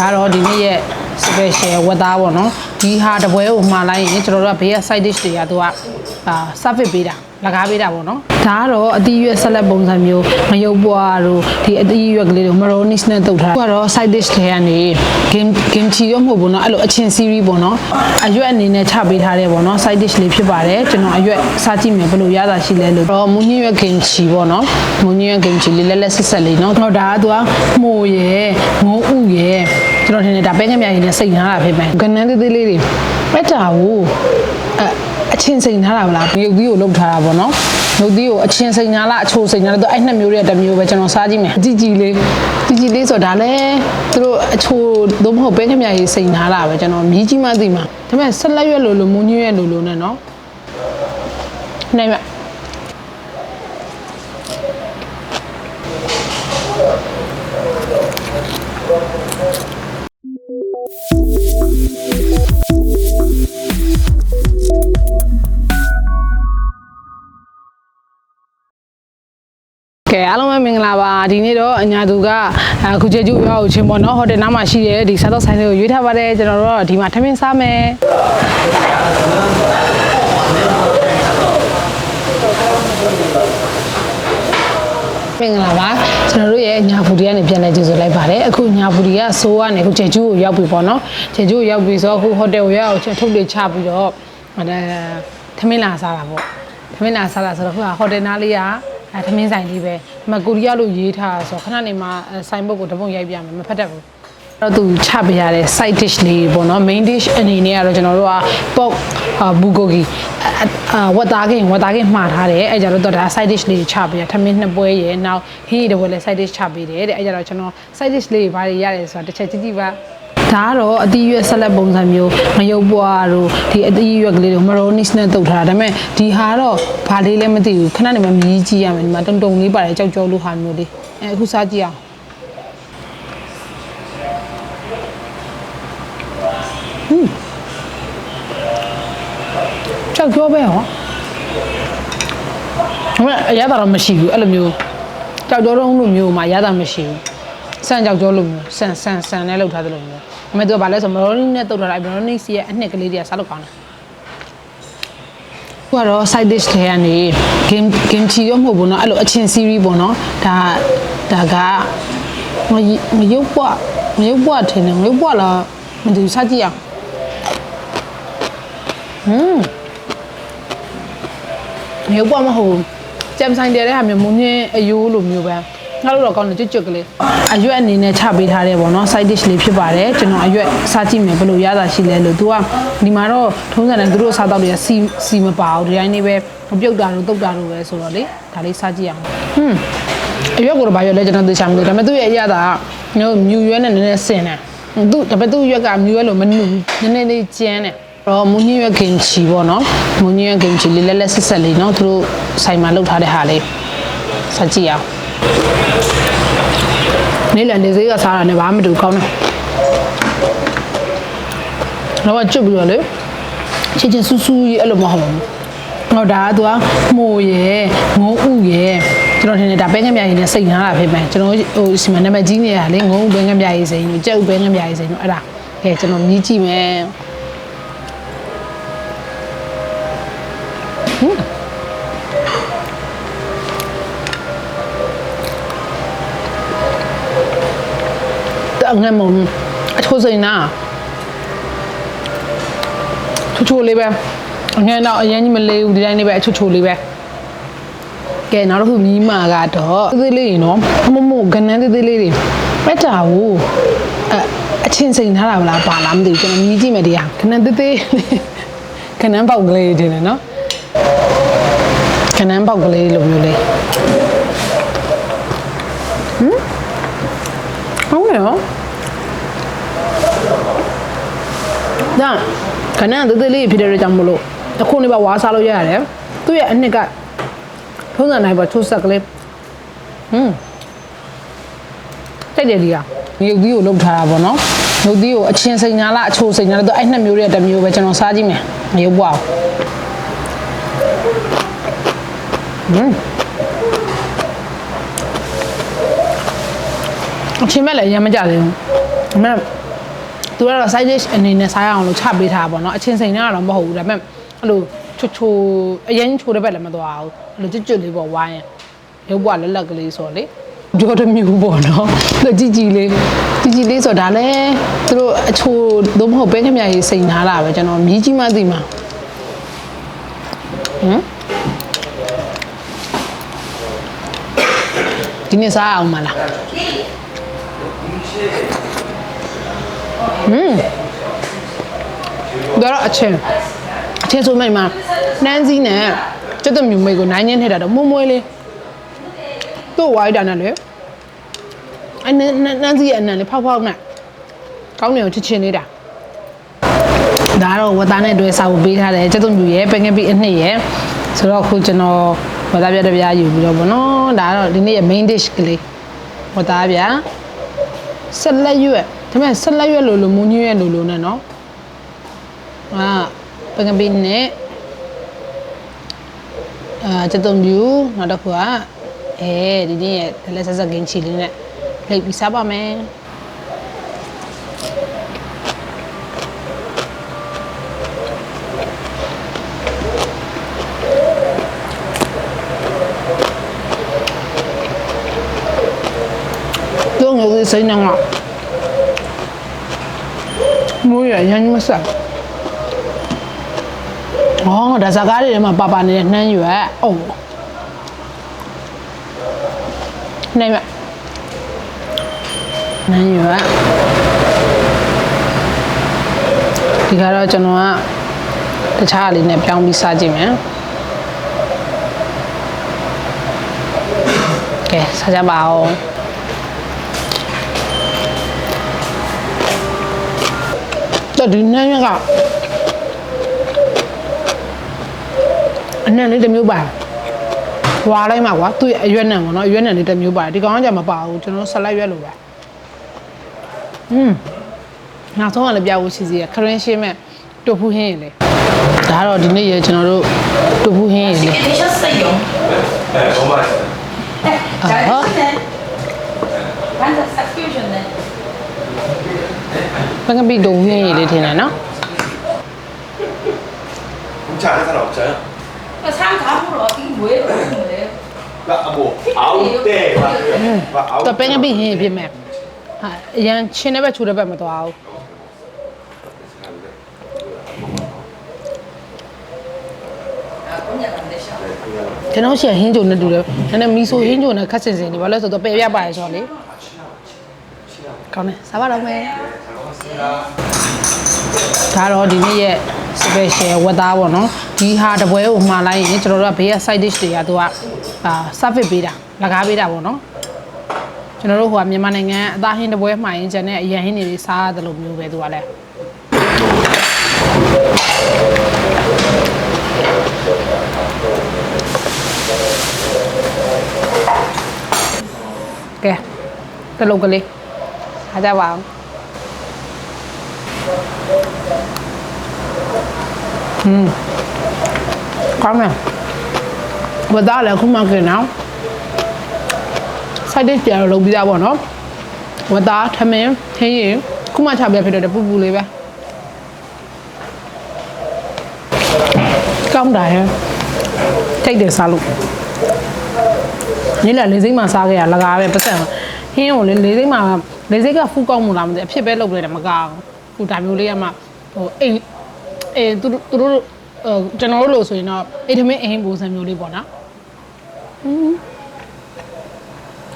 ဒါတော့ဒီနေ့ရဲ့ special ဝတ်သားပေါ့နော်ဒီဟာတပွဲကိုမှာလိုက်ရင်ကျွန်တော်တို့ကဘေးက side dish တွေကသူကအာ service ပေးတာ လကားပေးတာပေါ့နော်ဒါကတော့အသီးရွက်ဆက်လက်ပုံစံမျိုးမယုတ်ပွားတို့ဒီအသီးရွက်ကလေးတို့ maronis နဲ့တုပ်ထားတာကတော့ side dish တွေကနေ game game ချီရောမဟုတ်ဘူးနော်အဲ့လိုအချင်း series ပေါ့နော်အရွက်အနေနဲ့ချပေးထားတယ်ပေါ့နော် side dish လေးဖြစ်ပါတယ်ကျွန်တော်အရွက်စားကြည့်မယ်ဘယ်လိုရတာရှိလဲလို့တော့မူညင်းရွက် game ချီပေါ့နော်မူညင်းရွက် game ချီလေးလက်လက်ဆက်ဆက်လေးနော်ကျွန်တော်ဒါကသူကမှုရယ်ငုံဥရယ်ကျွန်တော်ထင်တယ်ဒါပဲငက်မြိုင်ရည်နဲ့စိတ်နာတာဖြစ်မယ်ခဏသေးသေးလေးတွေပက်တာကိုအဲ အချင်းစိန်ထားတာဗလားမြုပ်သီးကိုလုတ်ထားတာပေါ့နော်မြုပ်သီးကိုအချင်းစိန်နာလားအချိုစိန်နာလားသူအဲ့နှစ်မျိုးတွေကတစ်မျိုးပဲကျွန်တော်စားကြည့်မယ်ကြည်ကြည်လေးကြည်ကြည်လေးဆိုတော့ဒါလည်းသူတို့အချိုသို့မဟုတ်ပဲငမြရည်စိန်ထားတာပဲကျွန်တော်မြည်ကြီးမှသိမှာဒါပေမဲ့ဆက်လက်ရွက်လိုလိုမုံညွှဲရွက်လိုလိုနဲ့နော်နိုင်မ ကဲအားလုံးပဲမင်္ဂလာပါဒီနေ့တော့အညာသူကအခုကျေကျူရောက်ချင်းပေါ့နော်ဟိုတယ်နားမှာရှိတဲ့ဒီစားတော့ဆိုင်လေးကိုရွေးထားပါတယ်ကျွန်တော်တို့ကဒီမှာထမင်းစားမယ်မင်္ဂလာပါကျွန်တော်တို့ရဲ့ညာဖူဒီကနေပြန်လဲကျေးဇူးလိုက်ပါတယ်အခုညာဖူဒီကဆိုးကနေအခုကျေကျူကိုရောက်ပြီပေါ့နော်ကျေကျူကိုရောက်ပြီဆိုတော့အခုဟိုတယ်ကိုရောက်ချင်းထုတ်တွေချပြီးတော့အဲထမင်းလာစားတာပေါ့သမင်းနာစားတာဆိုတော့ခုကဟိုတယ်နားလေးက အဲသမင်းဆိုင်လေးပဲဒီမှာကိုရီးယားလို့ရေးထားတာဆိုတော့ခဏနေမှာဆိုင်ဘုတ်ကိုတပုံရိုက်ပြမယ်မဖတ်တတ်ဘူးအဲ့တော့သူချပေးရတဲ့ side dish လေးပေါ့နော် main dish အနေနဲ့ကတော့ကျွန်တော်တို့က pork ဘူဂိုဂီအာဝတ်သားကင်ဝတ်သားကင်မှားထားတယ်အဲ့ကြတော့ဒါ side dish လေးချပေးရထမင်းနှစ်ပွဲရယ်နောက်ဟင်းရည်တစ်ပွဲလည်း side dish ချပေးတယ်တဲ့အဲ့ကြတော့ကျွန်တော် side dish လေးဘာတွေရတယ်ဆိုတာတစ်ချက်ကြည့်ကြည့်ပါ ဒါကတော့အသီးရွက်ဆက်လက်ပုံစံမျိုးမယုတ်ပွားတို့ဒီအသီးရွက်ကလေးတွေမရိုနီစ်နဲ့တုတ်ထားတာဒါပေမဲ့ဒီဟာတော့ဘာလေးလဲမသိဘူးခဏနေမှမြည်ကြည့်ရမယ်ဒီမှာတုံတုံလေးပါတယ်ကြောက်ကြောလို့ဟာမျိုးလေးအဲအခုစားကြည့်အောင်ဟွန်းကြောက်ကြောပဲဟောဒါပေမဲ့အရသာတော့မရှိဘူးအဲ့လိုမျိုးကြောက်ကြောတော့လိုမျိုးမှာရတာမရှိဘူးဆန်ကြောက်ကြောလို့မျိုးဆန်ဆန်ဆန်နဲ့လောက်ထားသလိုမျိုး အမေတို့ကဘာလဲဆိုမရိုနီနဲ့တုတ်ထားတာမရိုနီစီရဲ့အနှစ်ကလေးတွေကစားလို့ကောင်းတယ်ခုကတော့ side dish တွေကနေ game game ချီရောမဟုတ်ဘူးเนาะအဲ့လိုအချင်း series ပေါ့เนาะဒါဒါကမယမရုပ်ပွားမရုပ်ပွားထင်တယ်မရုပ်ပွားလားမသိဘူးစားကြည့်အောင်ဟွန်းမရုပ်ပွားမဟုတ်ဘူးကြမ်ဆိုင်တဲ့ဟာမျိုးမုံညင်းအယိုးလိုမျိုးပဲ ထားလို့တော့ကောင်းတယ်ကျွတ်ကျွတ်ကလေးအရွက်အနေနဲ့ချပေးထားတယ်ပေါ့နော် side dish လေးဖြစ်ပါတယ်ကျွန်တော်အရွက်စားကြည့်မယ်ဘယ်လိုရတာရှိလဲလို့ तू ကဒီမှာတော့ထုံးစံတိုင်းသူတို့စားတော့တွေကစီစီမပါဘူးဒီတိုင်းလေးပဲမပြုတ်တာတို့တုတ်တာတို့ပဲဆိုတော့လေဒါလေးစားကြည့်အောင်ဟွန်းအရွက်ကိုတော့ဘာရွက်လဲကျွန်တော်သိချင်မလို့ဒါပေမဲ့သူ့ရဲ့အရသာကမျိုးမြူရွက်နဲ့နည်းနည်းဆင်တယ်သူဒါပေမဲ့သူ့ရွက်ကမြူရွက်လို့မနူဘူးနည်းနည်းလေးကျန်းတယ်တော့မူညွက်ကင်ချီပေါ့နော်မူညွက်ကင်ချီလေးလက်လက်ဆက်ဆက်လေးနော်သူတို့ဆိုင်မှာလုပ်ထားတဲ့ဟာလေးဆက်ကြည့်အောင် နေ့လည်နေစေးကစားတာနဲ့ဘာမှမတူကောင်းတယ်တော့ကျွတ်ပြီးတော့လေချစ်ချင်းဆူဆူကြီးအဲ့လိုမဟုတ်ဘူးဟောဒါကသူကမှုရယ်ငုံဥရယ်ကျွန်တော်ထင်တယ်ဒါပဲငမြရည်နဲ့စိတ်နာတာဖြစ်မယ်ကျွန်တော်ဟိုစီမံနံပါတ်ကြီးနေရလေငုံဥပဲငမြရည်စိန်တို့ကြက်ဥပဲငမြရည်စိန်တို့အဲ့ဒါကဲကျွန်တော်မြည်ကြည့်မယ် အငဲ့မုံအချိုးစိန်နာချိုးချိုးလေးပဲအငဲ့တော့အရင်ကြီးမလေးဘူးဒီတိုင်းလေးပဲအချိုးချိုးလေးပဲကဲနောက်တစ်ခုမြီးမာကတော့သေးသေးလေးရေနော်မမကနန်းသေးသေးလေးတွေပက်တာကိုအအချင်းစိန်ထားတာမလားပါလားမသိဘူးကျွန်တော်မြည်ကြည့်မယ်တရားကနန်းသေးသေးကနန်းပေါက်ကလေးတင်တယ်နော်ကနန်းပေါက်ကလေးလိုမျိုးလေးဟုတ်တယ် နော်ဒါခဏသေးသေးလေးဖြစ်တဲ့အတွက်ကြောင့်မလို့အခုနေပါဝါစားလို့ရရတယ်သူ့ရဲ့အနှစ်ကထုံးစံတိုင်းပါချိုးဆက်ကလေးဟွန်းတိုက်တယ်ဒီကမြုပ်သီးကိုလုတ်ထားတာပေါ့နော်မြုပ်သီးကိုအချင်းစိန်ညာလားအချိုစိန်ညာလားသူအဲ့နှစ်မျိုးတွေကတစ်မျိုးပဲကျွန်တော်စားကြည့်မယ်မရုပ်ပွားဟွန်းအချင်းမဲ့လည်းရမ်းမကြသေးဘူးအမေ သူကတော့ side dish အနေနဲ့စားရအောင်လို့ချပေးထားတာပေါ့နော်အချင်းစိန်နဲ့ကတော့မဟုတ်ဘူးဒါပေမဲ့အဲ့လိုချိုချိုအရင်ချိုတဲ့ဘက်လည်းမသွားဘူးအဲ့လိုကျွတ်ကျွတ်လေးပေါ့ဝိုင်းရင်ရုပ်ဘွားလက်လက်ကလေးဆိုတော့လေပြောတစ်မျိုးပေါ့နော်သူကြည်ကြည်လေးကြည်ကြည်လေးဆိုတော့ဒါလည်းသူတို့အချိုသို့မဟုတ်ပဲခမကြီးစိန်ထားတာပဲကျွန်တော်မြည်ကြီးမှသိမှာဟမ်ဒီနေ့စားအောင်မလား ဟမ်ဒါတော့အချင်းအချင်းဆိုမိတ်မှာနှမ်းစည်းနဲ့ကျွတ်တမြူမိတ်ကိုနိုင်ချင်းထည့်တာတော့မွမွေးလေးတို့ဝိုင်းတာနဲ့လေအနန်းနှမ်းစည်းရဲ့အနံလေးဖောက်ဖောက်နဲ့ကောင်းနေအောင်ချစ်ချင်းလေးတာဒါတော့ဝတ်သားနဲ့တွဲစားဖို့ပေးထားတယ်ကျွတ်တမြူရဲ့ပင်ငယ်ပြီးအနှစ်ရဲ့ဆိုတော့အခုကျွန်တော်ဝတ်သားပြတစ်ပြားယူပြီးတော့ဗောနော်ဒါကတော့ဒီနေ့ရဲ့ main dish ကလေးဝတ်သားပြဆက်လက်ရွက် ဒါပေမဲ့ဆက်လက်ရွက်လိုလိုမူးညွှဲလိုလိုနဲ့နော်အာပင်ကပင်းနဲ့အာချက်တုံပြူနောက်တစ်ခုကအဲဒီနေ့ရဲ့လက်ဆက်ဆက်ကင်းချီလေးနဲ့လိပ်ပြီးစားပါမယ်ငယ်စိမ့်နေမှာ ရရမ်းမဆက်။အော်ဒါစကားတွေထဲမှာပါပါနေတဲ့နှမ်းရွက်။အိုး။နိုင်မ။နှမ်းရွက်။ဒီကတော့ကျွန်တော်ကတခြားအလေးနဲ့ပြောင်းပြီးစားကြည့်မယ်။ကဲစားကြပါဦး။ ဆိုဒီနှမ်းရကအနံ့လေးတစ်မျိုးပါဝါလိုက်မှာကွာသူ့ရဲ့အရွက်နံပေါ့နော်အရွက်နံလေးတစ်မျိုးပါတယ်ဒီကောင်ကကြမပါဘူးကျွန်တော်ဆလိုက်ရွက်လို့ပါอืมနောက်ဆုံးကလည်းပြဖို့စီစီရခရင်ရှင်းမဲ့တူဖူးဟင်းရယ်လေဒါကတော့ဒီနေ့ရကျွန်တော်တို့တူဖူးဟင်းရယ်လေအဲဟုတ်ပါဘူးအဲဟုတ်ပါဘူး ပကပိဒုံနဲ့ရည်လေးထင်တယ်နော်ချားစားတော့ချားပစံကားဘူးတော့ဒီဝဲလို့လေဘာအဘောအောင်တဲ့ဘာအောင်တပင်းပိဟင်းပြမယ်ဟာအရန်ချင်းတဲ့ဘက်ချိုးတဲ့ဘက်မသွားဘူးကျွန်တော်ရှယ်ဟင်းကြုံနဲ့တူတယ်။ဒါနဲ့မီဆိုဟင်းကြုံနဲ့ခက်စင်စင်နေပါလို့ဆိုတော့ပယ်ပြပါရချော်လေ။ ကောင်းတယ်စားပါတော့မယ်။ဒါတော့ဒီနေ့ရဲ့ special ဝတ်သားပေါ့နော်။ဒီဟာတပွဲကိုမှာလိုက်ရင်ကျွန်တော်တို့ကဘေးက side dish တွေကသူကအာ service ပေးတာလကားပေးတာပေါ့နော်။ကျွန်တော်တို့ဟိုကမြန်မာနိုင်ငံအသားဟင်းတပွဲမှာရင်ကျန်တဲ့အရန်ဟင်းတွေစားရတယ်လို့မျိုးပဲသူကလည်းကဲတလုံးကလေး အားကြပါအောင်อืมကောင်းတယ်ဝတ်သားလည်းခုမှกินနော် side dish ပြန်လို့လုပ်ပြီးသားပေါ့နော်ဝတ်သားထမင်းထင်းရင်ခုမှချပြဖြစ်တော့ပူပူလေးပဲကောင်းတာရဲ့ထိတ်တယ်စားလို့ညလက်လေးစိမ့်မှာစားခဲ့ရလကားပဲပတ်စံ ဟင်းကိုလေလေးစိမ့်မှာလေးစိမ့်ကဖူးကောင်းမှုလားမသိအဖြစ်ပဲလုပ်လိုက်တယ်မကောင်းခုဒါမျိုးလေးကမှဟိုအိမ်အဲသူတို့သူတို့ဟိုကျွန်တော်တို့လို့ဆိုရင်တော့အိမ်ထမင်းအိမ်ပုံစံမျိုးလေးပေါ့နော်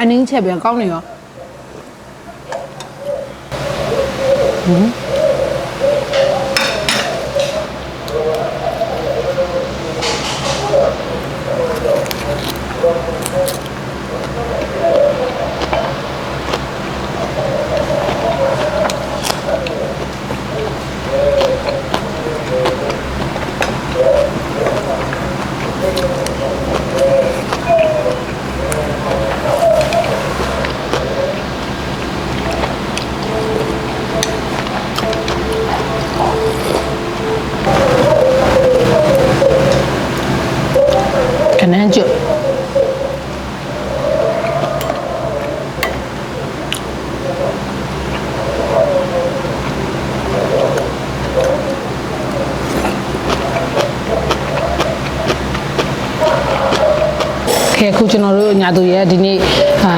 အနင်းချက်ပြန်ကောင်းနေရောကဲ အခုကျွန်တော်တို့ညာသူရဲ့ဒီနေ့အာ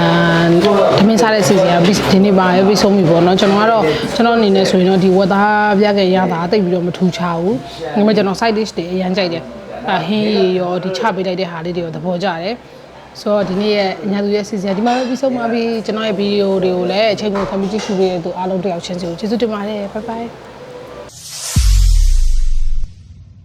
သမင်းစားတဲ့စီစီကပြီးဒီနေ့ပါပဲပြီးဆုံးပြီပေါ့နော်ကျွန်တော်ကတော့ကျွန်တော်အနေနဲ့ဆိုရင်တော့ဒီဝက်သားပြခဲ့ရတာတိတ်ပြီးတော့မထူချဘူးဒီမှာကျွန်တော် side dish တွေအရန်ကြိုက်တယ်အဟင်းရီရောဒီချပေးလိုက်တဲ့ဟာလေးတွေရောသဘောကျတယ်ဆိုတော့ဒီနေ့ရဲ့ညာသူရဲ့စီစီကဒီမှာပဲပြီးဆုံးပါပြီကျွန်တော်ရဲ့ဗီဒီယိုတွေကိုလည်းအချိန်ကိုခံပြီးကြည့်ရှုပေးတဲ့သူအားလုံးတယောက်ချင်းစီကိုကျေးဇူးတင်ပါတယ် bye bye